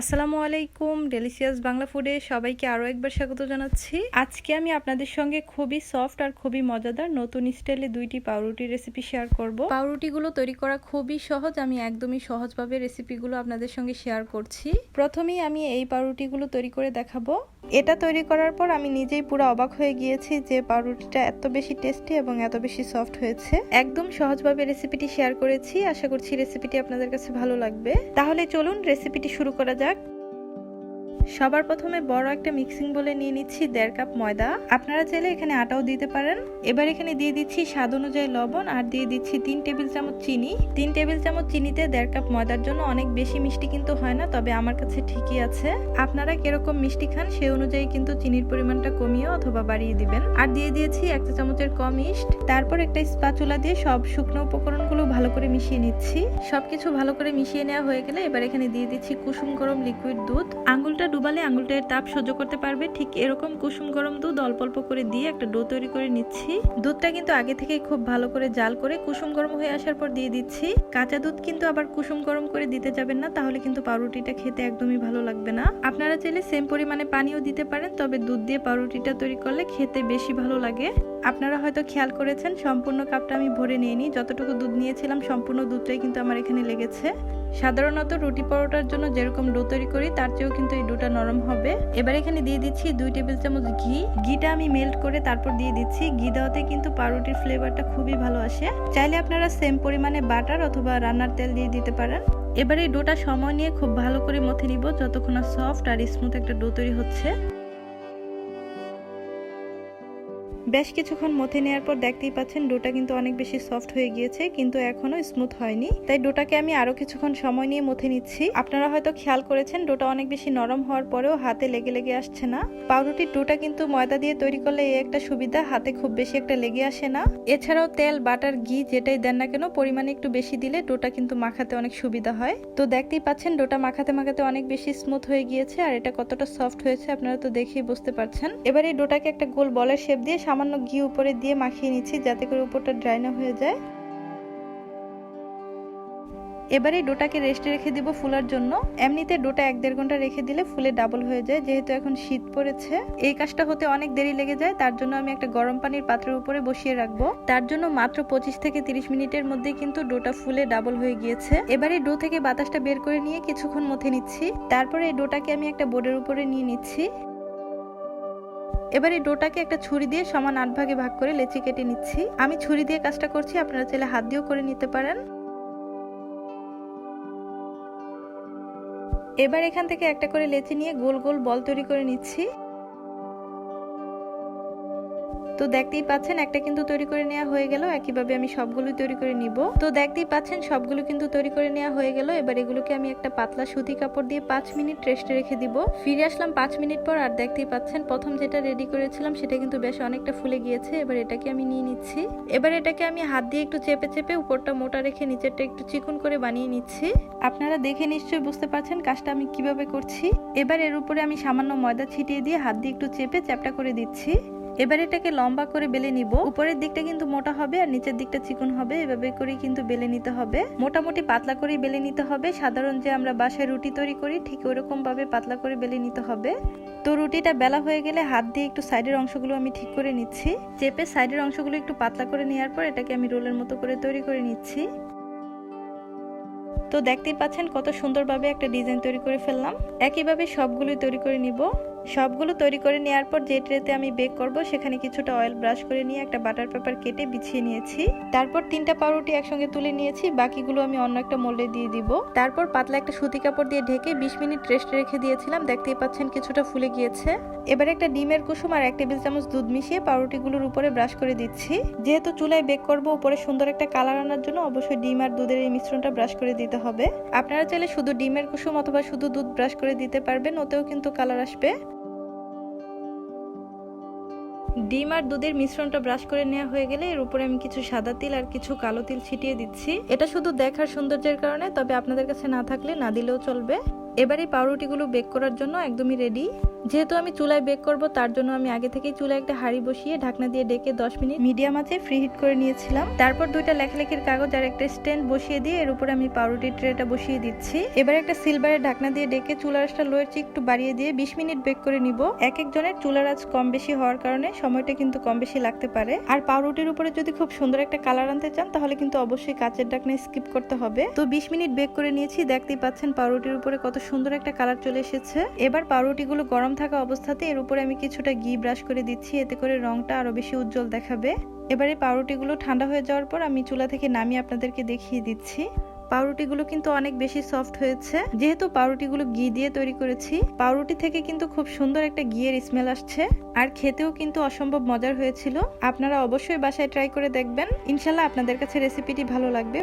আসসালামু আলাইকুম ডেলিশিয়াস বাংলা ফুডে সবাইকে আরও একবার স্বাগত জানাচ্ছি। আজকে আমি আপনাদের সঙ্গে খুবই সফট আর খুবই মজাদার নতুন স্টাইলে দুইটি পাউরুটি রেসিপি শেয়ার করব। পাউরুটিগুলো তৈরি করা খুবই সহজ, আমি একদমই সহজভাবে রেসিপিগুলো আপনাদের সঙ্গে শেয়ার করছি। প্রথমেই আমি এই পাউরুটিগুলো তৈরি করে দেখাবো। এটা তৈরি করার পর আমি নিজেই পুরো অবাক হয়ে গিয়েছি যে পাউরুটিটা এত বেশি টেস্টি এবং এত বেশি সফট হয়েছে। একদম সহজভাবে রেসিপিটি শেয়ার করেছি। আশা করছি রেসিপিটি আপনাদের কাছে ভালো লাগবে। তাহলে চলুন রেসিপিটি শুরু করা যাক। সবার প্রথমে বড় একটা মিক্সিং বলে নিয়ে নিচ্ছি দেড় কাপ ময়দা। আপনারা চাইলে এখানে আটাও দিতে পারেন। এবার এখানে দিয়ে দিচ্ছি স্বাদ অনুযায়ী লবণ আর দিয়ে দিচ্ছি তিন টেবিল চামচ চিনি। তিন টেবিল চামচ চিনিতে দেড় কাপ ময়দার জন্য অনেক বেশি মিষ্টি কিন্তু হয় না, তবে আমার কাছে ঠিকই আছে। আপনারা কীরকম মিষ্টি খান সে অনুযায়ী কিন্তু চিনির পরিমাণটা কমিয়ে অথবা বাড়িয়ে দিবেন। আর দিয়ে দিয়েছি একটা চামচের কম ইস্ট। তারপর একটা স্পাচুলা দিয়ে সব শুকনো উপকরণগুলো ভালো করে মিশিয়ে নিচ্ছি। সবকিছু ভালো করে মিশিয়ে নেওয়া হয়ে গেলে এবার এখানে দিয়ে দিচ্ছি কুসুম গরম লিকুইড দুধ। আঙ্গুলটা ডুবালে আঙুলটার তাপ সহ্য করতে পারবে, ঠিক এরকম কুসুম গরম দুধ অল্প অল্প করে দিয়ে একটা ডো তৈরি করে নিচ্ছি। দুধটা কিন্তু আগে থেকে খুব ভালো করে জাল করে কুসুম গরম হয়ে আসার পর দিয়ে দিচ্ছি। কাঁচা দুধ কিন্তু আবার কুসুম গরম করে দিতে যাবেন না, তাহলে কিন্তু পাউরুটিটা খেতে একদমই ভালো লাগবে না। আপনারা চাইলে সেম পরিমাণে পানিও দিতে পারেন, তবে দুধ দিয়ে পাউরুটিটা তৈরি করলে খেতে বেশি ভালো লাগে। আপনারা হয়তো খেয়াল করেছেন, সম্পূর্ণ কাপটা আমি ভরে নিইনি। যতটুকু দুধ নিয়েছিলাম, সম্পূর্ণ দুধটাই কিন্তু আমার এখানে লেগেছে। সাধারণত রুটি পরোটার জন্য যেরকম ডো তৈরি করি, তার চেয়েও কিন্তু এই ডোটা নরম হবে। এবার এখানে দিয়ে দিচ্ছি দুই টেবিল চামচ ঘি। ঘিটা আমি মেল্ট করে তারপর দিয়ে দিচ্ছি। ঘি দেওয়াতে কিন্তু পাউরুটির ফ্লেভারটা খুবই ভালো আসে। চাইলে আপনারা সেম পরিমাণে বাটার অথবা রান্নার তেল দিয়ে দিতে পারেন। এবার এই ডোটা সময় নিয়ে খুব ভালো করে মথে নিব, যতক্ষণ সফট আর স্মুথ একটা ডো তৈরি হচ্ছে। বেশ কিছুক্ষণ মথে নেওয়ার পর দেখতেই পাচ্ছেন ডোটা কিন্তু অনেক বেশি সফট হয়ে গিয়েছে, কিন্তু এখনও স্মুথ হয়নি। তাই ডোটাকে আমি আরও কিছুক্ষণ সময় নিয়ে মথে নিচ্ছি। আপনারা হয়তো খেয়াল করেছেন, ডোটা অনেক বেশি নরম হওয়ার পরেও হাতে লেগে লেগে আসছে না। পাউরুটির ডোটা কিন্তু ময়দা দিয়ে তৈরি করলে এই একটা সুবিধা, হাতে খুব বেশি একটা লেগে আসে না। এছাড়াও তেল, বাটার, ঘি যেটাই দেন না কেন, পরিমাণে একটু বেশি দিলে ডোটা কিন্তু মাখাতে অনেক সুবিধা হয়। তো দেখতেই পাচ্ছেন, ডোটা মাখাতে মাখাতে অনেক বেশি স্মুথ হয়ে গিয়েছে, আর এটা কতটা সফট হয়েছে আপনারা তো দেখেই বুঝতে পারছেন। এবার এই ডোটাকে একটা গোল বলের শেপ দিয়ে সামান্য ঘি উপরে দিয়ে মাখিয়ে নিচ্ছি, যাতে করে উপরটা ড্রাই না হয়ে যায়। এবারে ডোটাকে রেস্টে রেখে দিব ফুলার জন্য। এমনিতে ডোটা এক দেড় ঘণ্টা রেখে দিলে ফুলে ডাবল হয়ে যায়, যেহেতু এখন শীত পড়েছে। এই কাজটা হতে অনেক দেরি লেগে যায়, তার জন্য আমি একটা গরম পানির পাত্রের উপরে বসিয়ে রাখব। তার জন্য মাত্র পঁচিশ থেকে তিরিশ মিনিটের মধ্যে কিন্তু ডোটা ফুলে ডাবল হয়ে গিয়েছে। এবারে ডো থেকে বাতাসটা বের করে নিয়ে কিছুক্ষণ মথে নিচ্ছি। তারপরে এই ডোটাকে আমি একটা বোর্ডের উপরে নিয়ে নিচ্ছি। এবার এই ডোটাকে একটা ছুরি দিয়ে সমান আট ভাগে ভাগ করে লেচি কেটে নিচ্ছি। আমি ছুরি দিয়ে কাজটা করছি, আপনারা চাইলে হাত দিয়েও করে নিতে পারেন। এবার এখান থেকে একটা করে লেচি নিয়ে গোল গোল বল তৈরি করে নিচ্ছি। তো দেখতেই পাচ্ছেন, একটা কিন্তু তৈরি করে নেওয়া হয়ে গেল। একইভাবে আমি সবগুলো তৈরি করে নিব। তো দেখতেই পাচ্ছেন, সবগুলো কিন্তু তৈরি করে নেওয়া হয়ে গেল। এবার এগুলোকে আমি একটা পাতলা সুতি কাপড় দিয়ে পাঁচ মিনিট রেস্টে রেখে দিব। ফিরে আসলাম পাঁচ মিনিট পর আর দেখতেই পাচ্ছেন, প্রথম যেটা রেডি করেছিলাম সেটা কিন্তু বেশ অনেকটা ফুলে গিয়েছে। এবার এটাকে আমি নিয়ে নিচ্ছি। এবার এটাকে আমি হাত দিয়ে একটু চেপে চেপে উপরটা মোটা রেখে নিচেরটা একটু চিকন করে বানিয়ে নিচ্ছি। আপনারা দেখে নিশ্চয়ই বুঝতে পারছেন কাজটা আমি কীভাবে করছি। এবার এর উপরে আমি সামান্য ময়দা ছিটিয়ে দিয়ে হাত দিয়ে একটু চেপে চ্যাপটা করে দিচ্ছি। এবার এটাকে লম্বা করে বেলে নিব। উপরের দিকটা কিন্তু মোটা হবে আর নিচের দিকটা চিকন হবে। এভাবে করেই কিন্তু বেলে নিতে হবে। মোটামুটি পাতলা করে বেলে নিতে হবে। সাধারণ যে আমরা বাসায় রুটি তৈরি করি, ঠিক ওরকম ভাবে পাতলা করে বেলে নিতে হবে। তো রুটিটা বেলা হয়ে গেলে হাত দিয়ে একটু সাইডের অংশগুলো আমি ঠিক করে নিচ্ছি। চেপে সাইডের অংশগুলো একটু পাতলা করে নেওয়ার পর এটাকে আমি রোলের মতো করে তৈরি করে নিচ্ছি। তো দেখতেই পাচ্ছেন কত সুন্দরভাবে একটা ডিজাইন তৈরি করে ফেললাম। একইভাবে সবগুলোই তৈরি করে নিব। সবগুলো তৈরি করে নেওয়ার পর যে ট্রেতে আমি বেক করব, সেখানে কিছুটা অয়েল ব্রাশ করে নিয়ে একটা বাটার পেপার কেটে বিছিয়ে নিয়েছি। তারপর তিনটা পাউরুটি একসঙ্গে তুলে নিয়েছি, বাকিগুলো আমি অন্য একটা মোল্ডে দিয়ে দিব। তারপর পাতলা একটা সুতি কাপড় দিয়ে ঢেকে বিশ মিনিট রেস্টে রেখে দিয়েছিলাম, দেখতেই পাচ্ছেন কিছুটা ফুলে গিয়েছে। এবার একটা ডিমের কুসুম আর এক টেবিল চামচ দুধ মিশিয়ে পাউরুটিগুলোর উপরে ব্রাশ করে দিচ্ছি। যেহেতু চুলায় বেক করব, উপরে সুন্দর একটা কালার আনার জন্য অবশ্যই ডিম আর দুধের এই মিশ্রণটা ব্রাশ করে দিতে হবে। আপনারা চাইলে শুধু ডিমের কুসুম অথবা শুধু দুধ ব্রাশ করে দিতে পারবেন, ওতেও কিন্তু কালার আসবে। ডিম আর দুধের মিশ্রণটা ব্রাশ করে নেওয়া হয়ে গেলে এর উপরে আমি কিছু সাদা তিল আর কিছু কালো তিল ছিটিয়ে দিচ্ছি। এটা শুধু দেখার সৌন্দর্যের কারণে, তবে আপনাদের কাছে না থাকলে না দিলেও চলবে। এবার পাউরুটিগুলো বেক করার জন্য একদমই রেডি যেহেতু আমি চুলায় বেক করব, তার জন্য আমি আগে থেকেই চুলায় একটা হাঁড়ি বসিয়ে ঢাকনা দিয়ে ডেকে দশ মিনিট মিডিয়াম আছে ফ্রি হিট করে নিয়েছিলাম। তারপর দুইটা লেখালেখির কাগজ আর একটা স্ট্যান্ড বসিয়ে দিয়ে এর উপরে আমি পাউরুটির ট্রেটা বসিয়ে দিচ্ছি। এবার একটা সিলভারের ঢাকনা দিয়ে ডেকে চুলার আঁচটা লোয়ের চেয়ে একটু বাড়িয়ে দিয়ে বিশ মিনিট বেক করে নিব। এক একজনের চুলার আঁচ কম বেশি হওয়ার কারণে সময়টা কিন্তু কম বেশি লাগতে পারে। আর পাউরুটির উপরে যদি খুব সুন্দর একটা কালার আনতে চান, তাহলে কিন্তু অবশ্যই কাচের ঢাকনা স্কিপ করতে হবে। তো বিশ মিনিট বেক করে নিয়েছি, দেখতেই পাচ্ছেন পাউরুটির উপরে কত সুন্দর একটা কালার চলে এসেছে। এবার পাউরুটিগুলো গরম থাকা অবস্থাতে এর উপরে আমি কিছুটা ঘি ব্রাশ করে দিচ্ছি, এতে করে রংটা আরও বেশি উজ্জ্বল দেখাবে। এবারে পাউরুটিগুলো ঠান্ডা হয়ে যাওয়ার পর আমি চুলা থেকে নামিয়ে আপনাদেরকে দেখিয়ে দিচ্ছি। পাউরুটিগুলো কিন্তু অনেক বেশি সফট হয়েছে। যেহেতু পাউরুটিগুলো ঘি দিয়ে তৈরি করেছি, পাউরুটি থেকে কিন্তু খুব সুন্দর একটা ঘিয়ের স্মেল আসছে। আর খেতেও কিন্তু অসম্ভব মজার হয়েছিল। আপনারা অবশ্যই বাসায় ট্রাই করে দেখবেন। ইনশাল্লাহ আপনাদের কাছে রেসিপিটি ভালো লাগবে।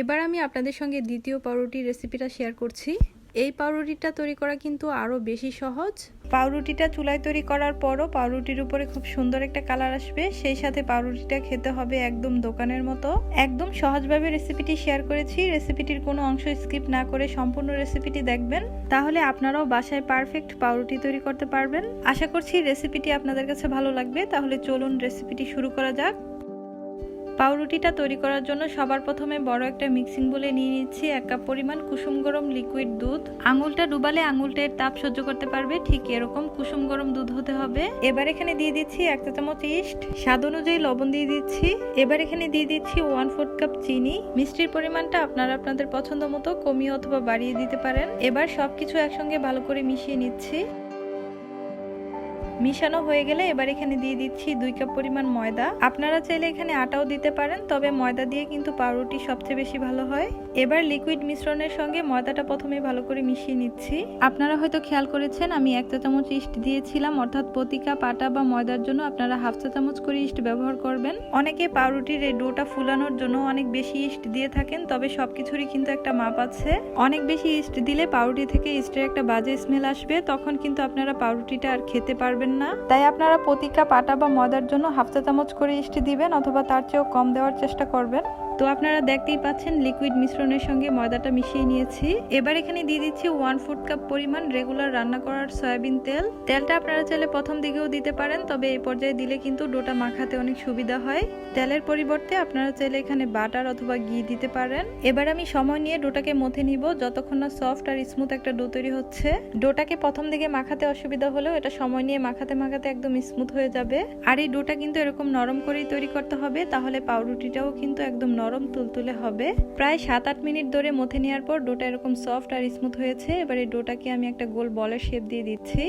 এবার আমি আপনাদের সঙ্গে দ্বিতীয় পাউরুটির রেসিপিটা শেয়ার করছি। এই পাউরুটিটা তৈরি করা কিন্তু আরও বেশি সহজ। পাউরুটিটা চুলায় তৈরি করার পরও পাউরুটির উপরে খুব সুন্দর একটা কালার আসবে। সেই সাথে পাউরুটিটা খেতে হবে একদম দোকানের মতো। একদম সহজভাবে রেসিপিটি শেয়ার করেছি। রেসিপিটির কোনো অংশ স্কিপ না করে সম্পূর্ণ রেসিপিটি দেখবেন। তাহলে আপনারাও বাসায় পারফেক্ট পাউরুটি তৈরি করতে পারবেন। আশা করছি রেসিপিটি আপনাদের কাছে ভালো লাগবে। তাহলে চলুন রেসিপিটি শুরু করা যাক। পাউরুটিটা তৈরি করার জন্য সবার প্রথমে বড় একটা মিক্সিং বলে নিয়ে নিচ্ছি এক কাপ পরিমাণ কুসুম গরম লিকুইড দুধ। আঙুলটা ডুবালে আঙুলটা এর তাপ সহ্য করতে পারবে, ঠিক এরকম কুসুম গরম দুধ হতে হবে। এবার এখানে দিয়ে দিচ্ছি এক চা চামচ ইস্ট, স্বাদ অনুযায়ী লবণ দিয়ে দিচ্ছি। এবার এখানে দিয়ে দিচ্ছি ওয়ান ফোর্থ কাপ চিনি। মিষ্টির পরিমাণটা আপনারা আপনাদের পছন্দ মতো কমিয়ে অথবা বাড়িয়ে দিতে পারেন। এবার সবকিছু একসঙ্গে ভালো করে মিশিয়ে নিচ্ছি। মিশানো হয়ে গেলে এবার এখানে দিয়ে দিচ্ছি দুই কাপ পরিমাণ ময়দা। আপনারা চাইলে এখানে আটাও দিতে পারেন, তবে ময়দা দিয়ে কিন্তু পাউরুটি সবচেয়ে বেশি ভালো হয়। এবার লিকুইড মিশ্রণের সঙ্গে ময়দাটা প্রথমে ভালো করে মিশিয়ে নিচ্ছি। আপনারা হয়তো খেয়াল করেছেন, আমি এক চা চামচ ইস্ট দিয়েছিলাম, অর্থাৎ প্রতি কাপ আটা বা ময়দার জন্য আপনারা হাফ চা চামচ করে ইস্ট ব্যবহার করবেন। অনেকে পাউরুটির এই ডোটা ফুলানোর জন্য অনেক বেশি ইস্ট দিয়ে থাকেন, তবে সবকিছুরই কিন্তু একটা মাপ আছে। অনেক বেশি ইস্ট দিলে পাউরুটি থেকে ইস্টের একটা বাজে স্মেল আসবে, তখন কিন্তু আপনারা পাউরুটিটা আর খেতে পারবেন পারবেন না। তাই আপনারা প্রতি পাটা বা ময়দার জন্য হাফ চা চামচ করে ইস্টি দিবেন অথবা তার চেয়েও কম দেওয়ার চেষ্টা করবেন। তো আপনারা দেখতেই পাচ্ছেন লিকুইড মিশ্রণের সঙ্গে ময়দাটা মিশিয়ে নিয়েছি। এবার এখানে দিয়ে দিচ্ছি ওয়ান ফুড কাপ পরিমাণ রেগুলার রান্না করার সয়াবিন তেল। তেলটা আপনারা চাইলে প্রথম দিকেও দিতে পারেন, তবে এই পর্যায়ে দিলে কিন্তু ডোটা মাখাতে অনেক সুবিধা হয়। তেলের পরিবর্তে আপনারা চাইলে এখানে বাটার অথবা ঘি দিতে পারেন। এবার আমি সময় নিয়ে ডোটাকে মথে নিব, যতক্ষণ না সফট আর স্মুথ একটা ডো তৈরি হচ্ছে। ডোটাকে প্রথম দিকে মাখাতে অসুবিধা হলেও এটা সময় নিয়ে মাখাতে মাখাতে একদম স্মুথ হয়ে যাবে। আর এই ডোটা কিন্তু এরকম নরম করেই তৈরি করতে হবে, তাহলে পাউরুটিটাও কিন্তু একদম নরম তুলতুলে হবে। প্রায় সাত আট মিনিট ধরে মথে নেওয়ার পর ডোটা এরকম সফট আর স্মুথ হয়েছে। এবার এই ডোটাকে আমি একটা গোল বলের শেপ দিয়ে দিচ্ছি।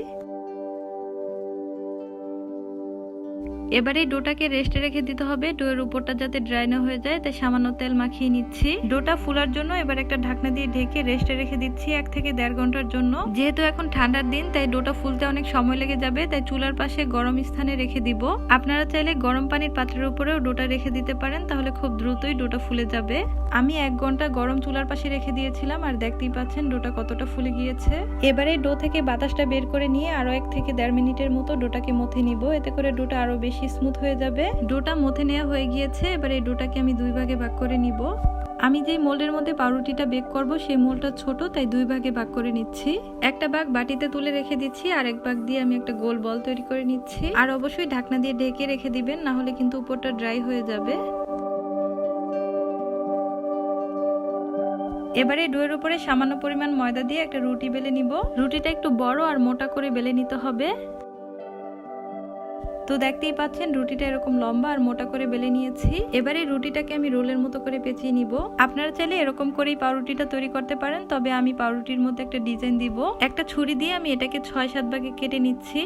এবার ডোটাকে রেস্টে রেখে দিতে হবে। ডোয়ের উপরটা যাতে ড্রাই না হয়ে যায়, তাই সামান্য তেল মাখিয়ে নিচ্ছি। ডোটা ফুলার জন্য এবার একটা ঢাকনা দিয়ে ঢেকে রেস্টে রেখে দিচ্ছি এক থেকে দেড় ঘণ্টার জন্য। যেহেতু এখন ঠান্ডার দিন, তাই ডোটা ফুলতে অনেক সময় লেগে যাবে, তাই চুলার পাশে গরম স্থানে রেখে দিব। আপনারা চাইলে গরম পানির পাত্রের উপরেও ডোটা রেখে দিতে পারেন, তাহলে খুব দ্রুতই ডোটা ফুলে যাবে। আমি এক ঘণ্টা গরম চুলার পাশে রেখে দিয়েছিলাম, আর দেখতেই পাচ্ছেন ডোটা কতটা ফুলে গিয়েছে। এবারে ডো থেকে বাতাসটা বের করে নিয়ে আরও এক থেকে দেড় মিনিটের মতো ডোটাকে মথে নিব, এতে করে ডোটা আরও বেশি স্মুথ হয়ে যাবে। ডোটা মথে নেওয়া হয়ে গিয়েছে, এবার এই ডোটাকে আমি দুই ভাগে ভাগ করে নিব। আমি যেই মোল্ডের মধ্যে পাউরুটিটা বেক করব, সেই মোলটা ছোট, তাই দুই ভাগে ভাগ করে নিচ্ছি। একটা ভাগ বাটিতে তুলে রেখে দিচ্ছি, আর এক ভাগ দিয়ে আমি একটা গোল বল তৈরি করে নিচ্ছি। আর অবশ্যই ঢাকনা দিয়ে ঢেকে রেখে দিবেন, না হলে কিন্তু উপরটা ড্রাই হয়ে যাবে। এবারে ডোয়ের উপরে সামান্য পরিমাণ ময়দা দিয়ে একটা রুটি বেলে নিব। রুটিটা একটু বড় আর মোটা করে বেলে নিতে হবে। তো দেখতেই পাচ্ছেন, রুটিটা এরকম লম্বা আর মোটা করে বেলে নিয়েছি। এবারে রুটিটাকে আমি রোলের মতো করে পেঁচিয়ে নিব। আপনারা চাইলে এরকম করেই পাউরুটিটা তৈরি করতে পারেন, তবে আমি পাউরুটির মধ্যে একটা ডিজাইন দিব। একটা ছুরি দিয়ে আমি এটাকে ছয়, সাত ভাগে কেটে নিচ্ছি।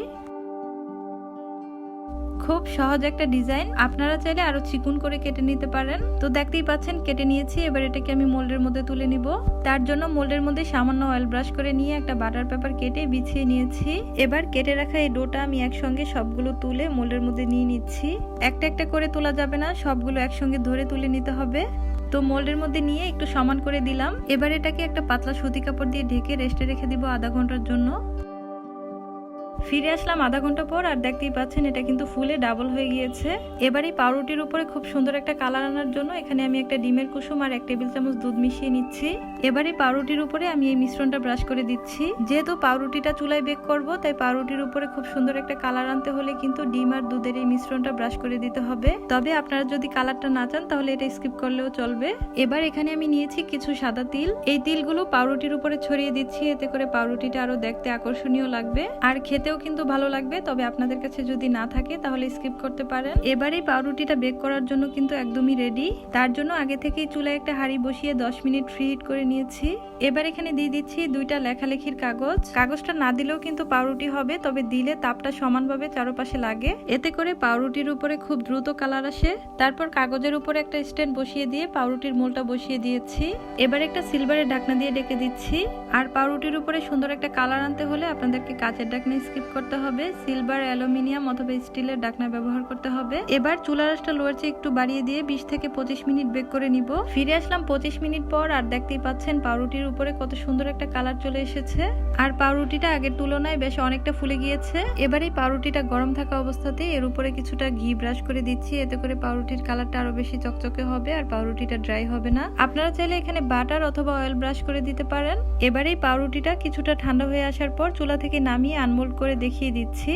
খুব সহজ একটা ডিজাইন। আপনারা চাইলে আরও চিকুন করে কেটে নিতে পারেন। তো দেখতেই পাচ্ছেন, কেটে নিয়েছি। এবার এটাকে আমি মোল্ডের মধ্যে তুলে নিব। তার জন্য মোল্ডের মধ্যে সামান্য অয়েল ব্রাশ করে নিয়ে একটা বাটার পেপার কেটে বিছিয়ে নিয়েছি। এবার কেটে রাখা এই ডোটা আমি একসঙ্গে সবগুলো তুলে মোল্ডের মধ্যে নিয়ে নিচ্ছি। একটা একটা করে তোলা যাবে না, সবগুলো একসঙ্গে ধরে তুলে নিতে হবে। তো মোল্ডের মধ্যে নিয়ে একটু সমান করে দিলাম। এবার এটাকে একটা পাতলা সুতি কাপড় দিয়ে ঢেকে রেস্টে রেখে দিব আধা ঘণ্টার জন্য। ফিরে আসলাম আধা ঘণ্টা পর, আর দেখতেই পাচ্ছেন এটা কিন্তু ফুলে ডাবল হয়ে গিয়েছে। এবার এই পাউরুটির উপরে খুব সুন্দর একটা কালার আনার জন্য এখানে আমি একটা ডিমের কুসুম আর এক টেবিল চামচ দুধ মিশিয়ে নিচ্ছি। এবার এই পাউরুটির উপরে আমি এই মিশ্রণটা ব্রাশ করে দিচ্ছি। যেহেতু পাউরুটিটা চুলায় বেক করব, তাই পাউরুটির উপরে খুব সুন্দর একটা কালার আনতে হলে কিন্তু ডিম আর দুধের এই মিশ্রণটা ব্রাশ করে দিতে হবে। তবে আপনারা যদি কালারটা না চান, তাহলে এটা স্কিপ করলেও চলবে। এবার এখানে আমি নিয়েছি কিছু সাদা তিল। এই তিলগুলো পাউরুটির উপরে ছড়িয়ে দিচ্ছি, এতে করে পাউরুটিটা আরও দেখতে আকর্ষণীয় লাগবে। আর খেতেও কিন্তু ভালো লাগবে, তবে আপনাদের কাছে যদি না থাকে তাহলে স্কিপ করতে পারেন। এবার এই পাউরুটিটা বেক করার জন্য কিন্তু একদমই রেডি তার জন্য আগে থেকেই চুলায় একটা হাঁড়ি বসিয়ে 10 মিনিট ফ্রি হিট করে নিয়েছি। এবার এখানে দিয়ে দিচ্ছি দুইটা লেখালেখির কাগজ। কাগজটা না দিলেও কিন্তু পাউরুটি হবে, তবে দিলে তাপটা সমানভাবে চারপাশে লাগে। এতে করে পাউরুটির উপরে খুব দ্রুত কালার আসে। তারপর কাগজের উপরে একটা স্ট্যান্ড বসিয়ে দিয়ে পাউরুটির মোলটা বসিয়ে দিয়েছি। এবার একটা সিলভারের ঢাকনা দিয়ে ডেকে দিচ্ছি। আর পাউরুটির উপরে সুন্দর একটা কালার আনতে হলে আপনাদেরকে কাচের ঢাকনা স্কিপ করতে হবে সিলভার অ্যালুমিনিয়াম অথবা স্টিলের ডাকনা ব্যবহার করতে হবে। এবার চুলা রাসটা লোয়ার চেয়ে একটু বাড়িয়ে দিয়ে বিশ থেকে পঁচিশ মিনিট বেক করে নিব। ফিরে আসলাম পঁচিশ মিনিট পর আর দেখতেই পাচ্ছেন পাউরুটির উপরে কত সুন্দর একটা কালার চলে এসেছে। আর পাউরুটিটা আগের তুলনায় বেশ অনেকটা ফুলে গিয়েছে। এবার এই পাউরুটিটা গরম থাকা অবস্থাতে এর উপরে কিছুটা ঘি ব্রাশ করে দিচ্ছি, এতে করে পাউরুটির কালারটা আরও বেশি চকচকে হবে আর পাউরুটিটা ড্রাই হবে না। আপনারা চাইলে এখানে বাটার অথবা অয়েল ব্রাশ করে দিতে পারেন। এবার এই পাউরুটিটা কিছুটা ঠান্ডা হয়ে আসার পর চুলা থেকে নামিয়ে আনমোল্ড করে দেখিয়ে দিচ্ছি।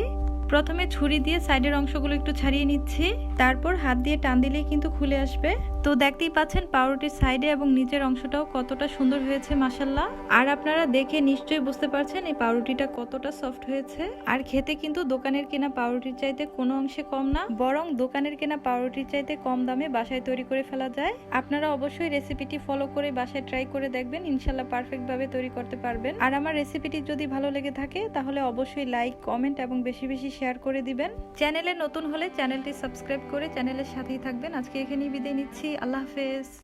প্রথমে ছুরি দিয়ে সাইডের অংশগুলো একটু ছাড়িয়ে নিচ্ছি। তারপর হাত দিয়ে টান দিলেই কিন্তু খুলে আসবে। তো দেখতেই পাচ্ছেন পাউরুটির সাইডে এবং নিচের অংশটাও কতটা সুন্দর হয়েছে মাসাল্লাহ আর আপনারা দেখে নিশ্চয়ই বুঝতে পারছেন এই পাউরুটিটা কতটা সফট হয়েছে। আর খেতে কিন্তু দোকানের কেনা পাউরুটির চাইতে কোনো অংশে কম না, বরং দোকানের কেনা পাউরুটির চাইতে কম দামে বাসায় তৈরি করে ফেলা যায়। আপনারা অবশ্যই রেসিপিটি ফলো করে বাসায় ট্রাই করে দেখবেন ইনশাল্লাহ পারফেক্ট ভাবে তৈরি করতে পারবেন। আর আমার রেসিপিটি যদি ভালো লেগে থাকে, তাহলে অবশ্যই লাইক কমেন্ট এবং বেশি বেশি শেয়ার করে দিবেন। চ্যানেলে নতুন হলে চ্যানেলটি সাবস্ক্রাইব করে চ্যানেলের সাথেই থাকবেন। আজকে এখানেই বিদায় নিচ্ছি। আল্লাহ হাফেজ।